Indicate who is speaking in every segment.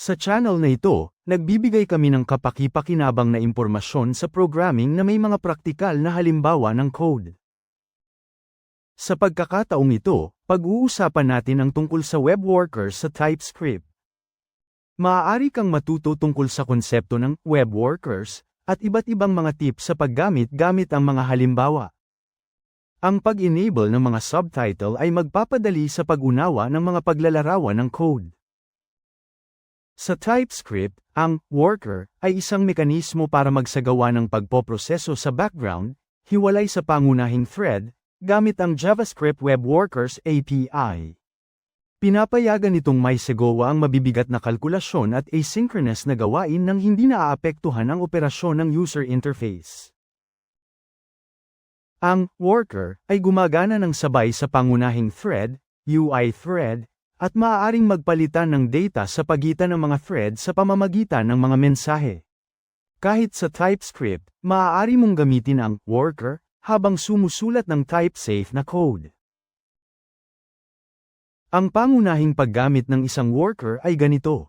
Speaker 1: Sa channel na ito, nagbibigay kami ng kapaki-pakinabang na impormasyon sa programming na may mga praktikal na halimbawa ng code. Sa pagkakataong ito, pag-uusapan natin ang tungkol sa web workers sa TypeScript. Maaari kang matuto tungkol sa konsepto ng web workers at iba't ibang mga tips sa paggamit gamit ang mga halimbawa. Ang pag-enable ng mga subtitle ay magpapadali sa pag-unawa ng mga paglalarawan ng code. Sa TypeScript, ang worker ay isang mekanismo para magsagawa ng pagpoproseso sa background, hiwalay sa pangunahing thread, gamit ang JavaScript Web Workers API. Pinapayagan nitong may segawa ang mabibigat na kalkulasyon at asynchronous na gawain nang hindi naaapektuhan ang operasyon ng user interface. Ang worker ay gumagana ng sabay sa pangunahing thread, UI thread, at maaaring magpalitan ng data sa pagitan ng mga thread sa pamamagitan ng mga mensahe. Kahit sa TypeScript, maaari mong gamitin ang worker habang sumusulat ng type-safe na code. Ang pangunahing paggamit ng isang worker ay ganito.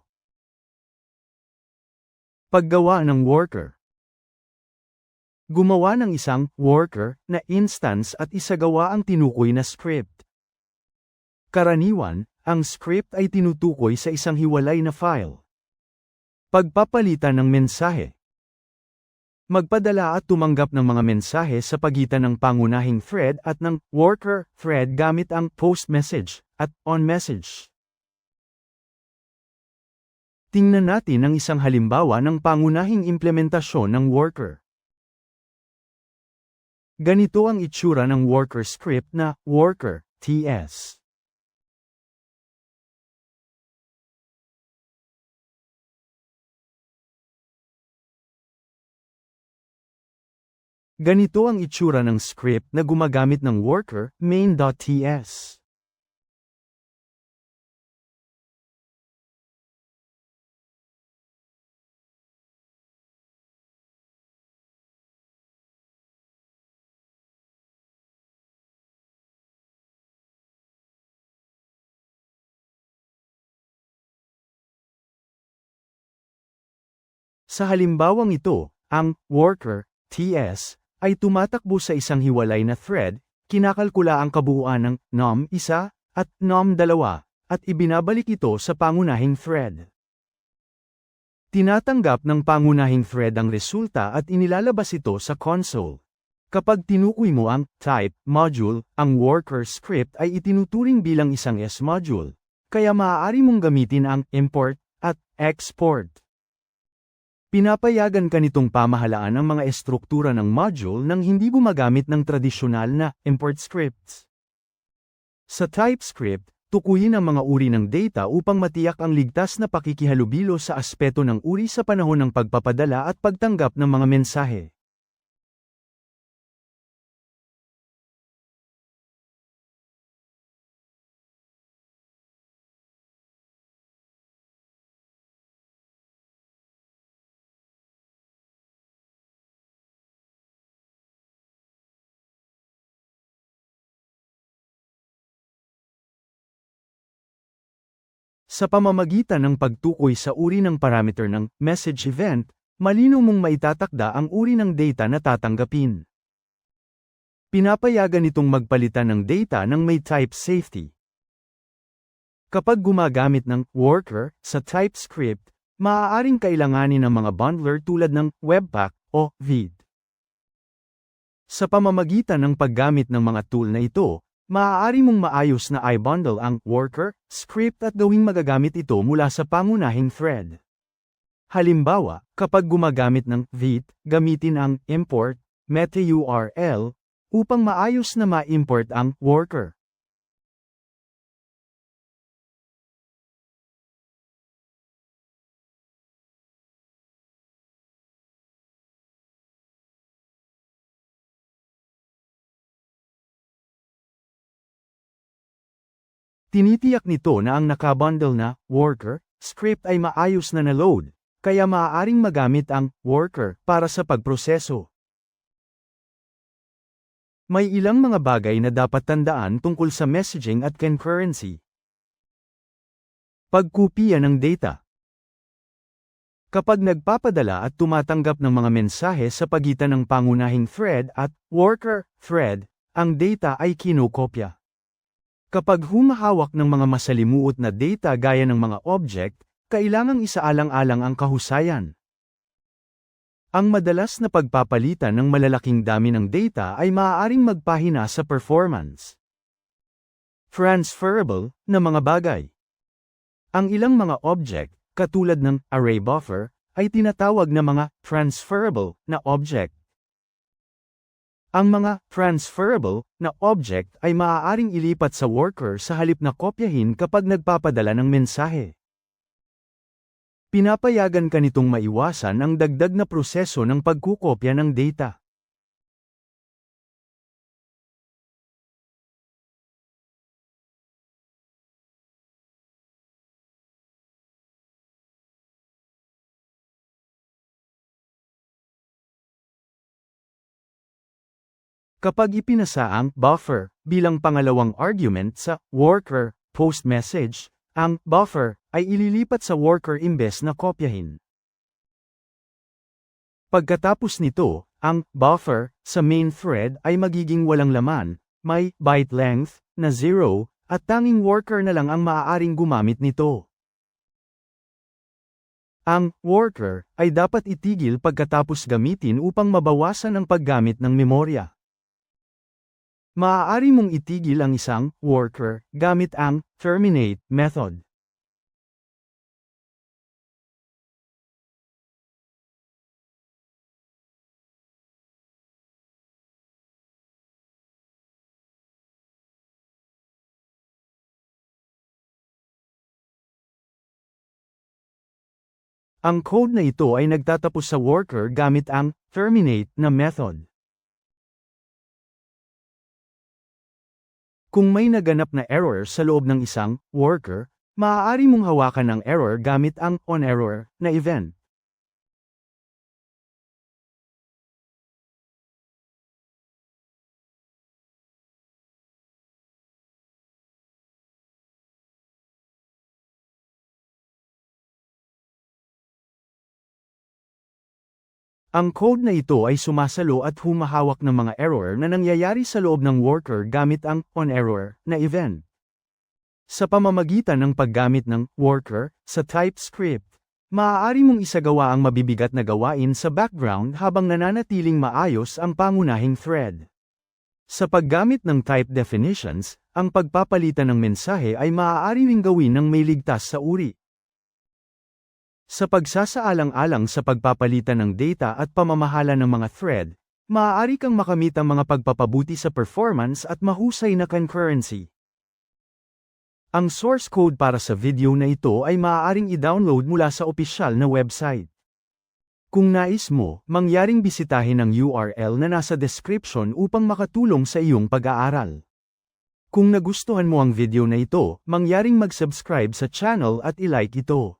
Speaker 1: Paggawa ng worker. Gumawa ng isang worker na instance at isagawa ang tinukoy na script. Karaniwan, ang script ay tinutukoy sa isang hiwalay na file. Pagpapalitan ng mensahe. Magpadala at tumanggap ng mga mensahe sa pagitan ng pangunahing thread at ng worker thread gamit ang post message at on message. Tingnan natin ang isang halimbawa ng pangunahing implementasyon ng worker. Ganito ang itsura ng worker script na worker TS. Ganito ang itsura ng script na gumagamit ng worker main.ts. Sa halimbawang ito, ang worker TS ay tumatakbo sa isang hiwalay na thread, kinakalkula ang kabuuan ng num1 at num2 at ibinabalik ito sa pangunahing thread. Tinatanggap ng pangunahing thread ang resulta at inilalabas ito sa console. Kapag tinukoy mo ang type module, ang worker script ay itinuturing bilang isang S module, kaya maaari mong gamitin ang import at export. Pinapayagan ka nitong pamahalaan ang mga estruktura ng module nang hindi gumagamit ng tradisyonal na import scripts. Sa TypeScript, tukuyin ang mga uri ng data upang matiyak ang ligtas na pakikihalubilo sa aspeto ng uri sa panahon ng pagpapadala at pagtanggap ng mga mensahe. Sa pamamagitan ng pagtukoy sa uri ng parameter ng message event, malino mong maitatakda ang uri ng data na tatanggapin. Pinapayagan itong magpalitan ng data ng may type safety. Kapag gumagamit ng worker sa TypeScript, maaaring kailanganin ng mga bundler tulad ng Webpack o Vid. Sa pamamagitan ng paggamit ng mga tool na ito, Maaari mong maayos na i-bundle ang worker, script at gawing magagamit ito mula sa pangunahing thread. Halimbawa, kapag gumagamit ng vit, gamitin ang import meta URL upang maayos na ma-import ang worker. Tinitiyak nito na ang nakabundle na worker script ay maayos na na-load, kaya maaaring magamit ang worker para sa pagproseso. May ilang mga bagay na dapat tandaan tungkol sa messaging at concurrency. Pagkupiya ng data. Kapag nagpapadala at tumatanggap ng mga mensahe sa pagitan ng pangunahing thread at worker thread, ang data ay kinokopya. Kapag humahawak ng mga masalimuot na data gaya ng mga object, kailangang isaalang-alang ang kahusayan. Ang madalas na pagpapalitan ng malalaking dami ng data ay maaaring magpahina sa performance. Transferable na mga bagay. Ang ilang mga object, katulad ng array buffer, ay tinatawag na mga transferable na object. Ang mga transferable na object ay maaaring ilipat sa worker sa halip na kopyahin kapag nagpapadala ng mensahe. Pinapayagan ka nitong maiwasan ang dagdag na proseso ng pagkukopya ng data. Kapag ipinasa ang buffer bilang pangalawang argument sa worker post message, ang buffer ay ililipat sa worker imbes na kopyahin. Pagkatapos nito, ang buffer sa main thread ay magiging walang laman, may byte length na 0 at tanging worker na lang ang maaaring gumamit nito. Ang worker ay dapat itigil pagkatapos gamitin upang mabawasan ang paggamit ng memorya. Maaari mong itigil ang isang worker gamit ang terminate method. Ang code na ito ay nagtatapos sa worker gamit ang terminate na method. Kung may naganap na error sa loob ng isang worker, maaari mong hawakan ang error gamit ang onError na event. Ang code na ito ay sumasalo at humahawak ng mga error na nangyayari sa loob ng worker gamit ang onError na event. Sa pamamagitan ng paggamit ng worker sa TypeScript, maaari mong isagawa ang mabibigat na gawain sa background habang nananatiling maayos ang pangunahing thread. Sa paggamit ng type definitions, ang pagpapalitan ng mensahe ay maaari ring gawin ng may ligtas sa uri. Sa pagsasaalang-alang sa pagpapalitan ng data at pamamahala ng mga thread, maaari kang makamit ang mga pagpapabuti sa performance at mahusay na concurrency. Ang source code para sa video na ito ay maaaring i-download mula sa opisyal na website. Kung nais mo, mangyaring bisitahin ang URL na nasa description upang makatulong sa iyong pag-aaral. Kung nagustuhan mo ang video na ito, mangyaring mag-subscribe sa channel at ilike ito.